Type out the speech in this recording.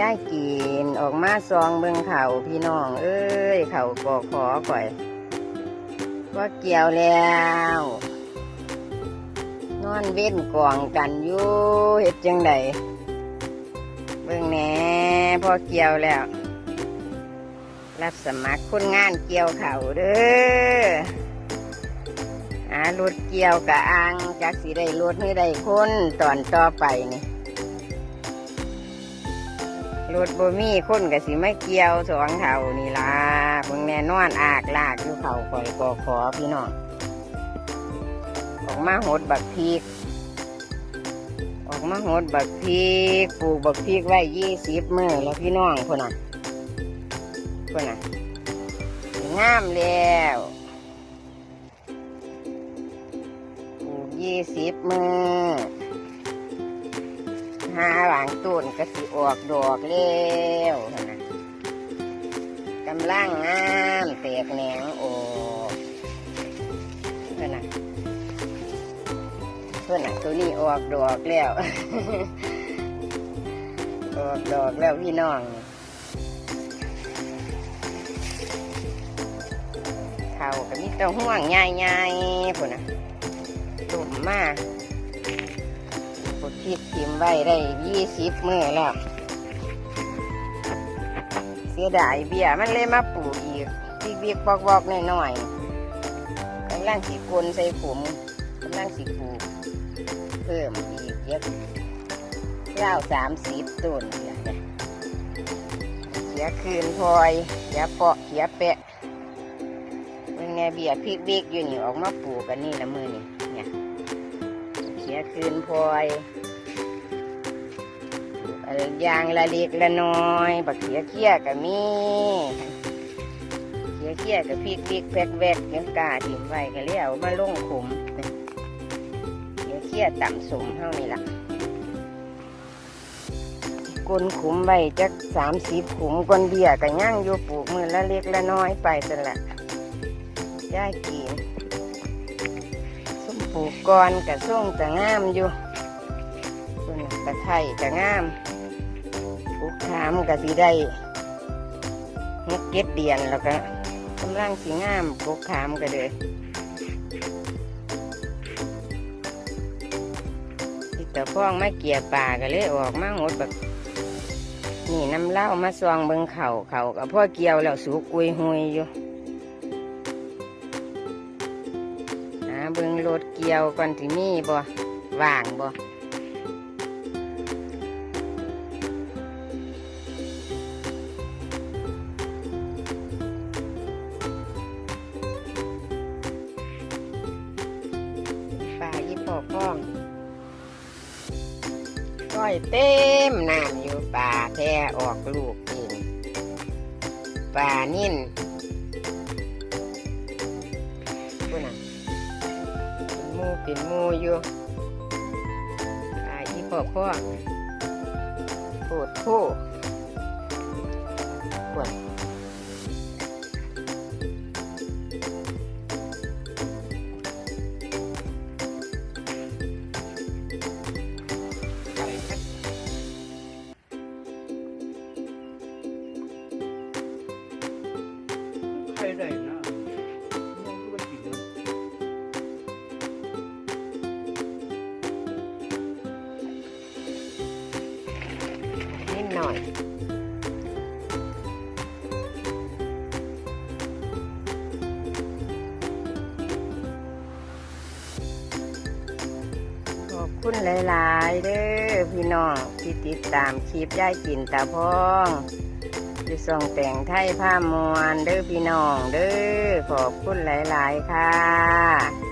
ย่ายกินออกมาซองเบิ่งเขาพี่น้อง เอ้ยเขากอขอข่อยว่าเกี่ยวแล้ว นอนเว้นกองกันอยู่เฮ็ดจังไดเบิ่งแหน่พอเกี่ยวแล้ว รับสมัครคนงานเกี่ยวเขาเด้อหารถเกี่ยวกะอังจากสิได้รถให้ได้คนตอนต่อไปนี่ รถบ่มีคนก็สิไม่เกี่ยวสองเท่านี่ล่ะเพิ่งแน่นอนอากลากอยู่เขาคอยกอขอพี่น้องออกมาหดบักพีกออกมาหดบักพีกปลูกบักพีกไว้ยี่สิบมือแล้วพี่น้องคนน่ะคนน่ะงามแล้วปลูกยี่สิบมือ หาหลังต้นก็สิออกดอกเร็วนะกำลังงามแตกแหนงออกเพื่อนนะเพื่อนนะตัวนี้ออกดอกแล้ว ออกดอกแล้วพี่น้องเขาก็มีเต้าห่วงใหญ่ๆพุ่นนะตุ่มมาก ปดทิพทิมไว้ได้ยี่สิบมือแล้ว เสียดายเบี้ยมันเลยมาปลูกอีกพี่เบียบอกบอกๆหน่อยๆกำลังสีกลนใส่ผมกำลังสีปลูกเพิ่มอีกเยอะเก้าสามสิบต้นเขียคืนพลอยเขียเปาะเขียแปะเป็นไงเบี้ยพริกบิ๊กอยู่นี่ออกมาปลูกกันนี่ละมือนี่เนี่ยเขียคืนพลอย ยางละเล็กละน้อยบักเขียเขี้ยก็มีเขียเขี้ยกับพริกพริกแพกแวกยังกาถิ่มไว้ก็เลี้ยวมาลงขุมเขียเขี้ยต่ำสมเท่านี้ล่ะกลนขุมไว้จักสามสิบขุมก้นเบี้ยก็ย่างอยู่ปลูกมือละเล็กละน้อยไปสั่นละย่ากินส้มปลูกก่อนกับส้มจะงามอยู่ส่วนตะไคร่จะงาม ปลูกขามกับสีได้เฮ็ดเก็ดเดียนแล้วก็กำลังสีงามปลูกขามก็เลยที่ตะพ้องมาเกี่ยป่าก็เลยออกมาหดแบบนี่น้ำเหล้ามาซองเบิงเข่าเข่ากับพ่อเกี่ยวแล้วสุกอุยหุยอยู่หาเบิงรถเกี่ยวก่อนที่มีบ่ว่างบ่ ยี่ปอกพ้องก้อยเต็มน้ำอยู่ป่าแท้ออกลูกเองป่านิ่นพูน่ะเป็นมูเป็นมูอยู่อาอีพ่อพ่อโคตรโคปวด หน่อย ขอบคุณหลายๆเด้อพี่น้องที่ติดตามคลิปย่ายกินตาพ้องที่ส่งแต่งไทยผ้ามวนเด้อพี่น้องเด้อขอบคุณหลาย ๆ ค่ะ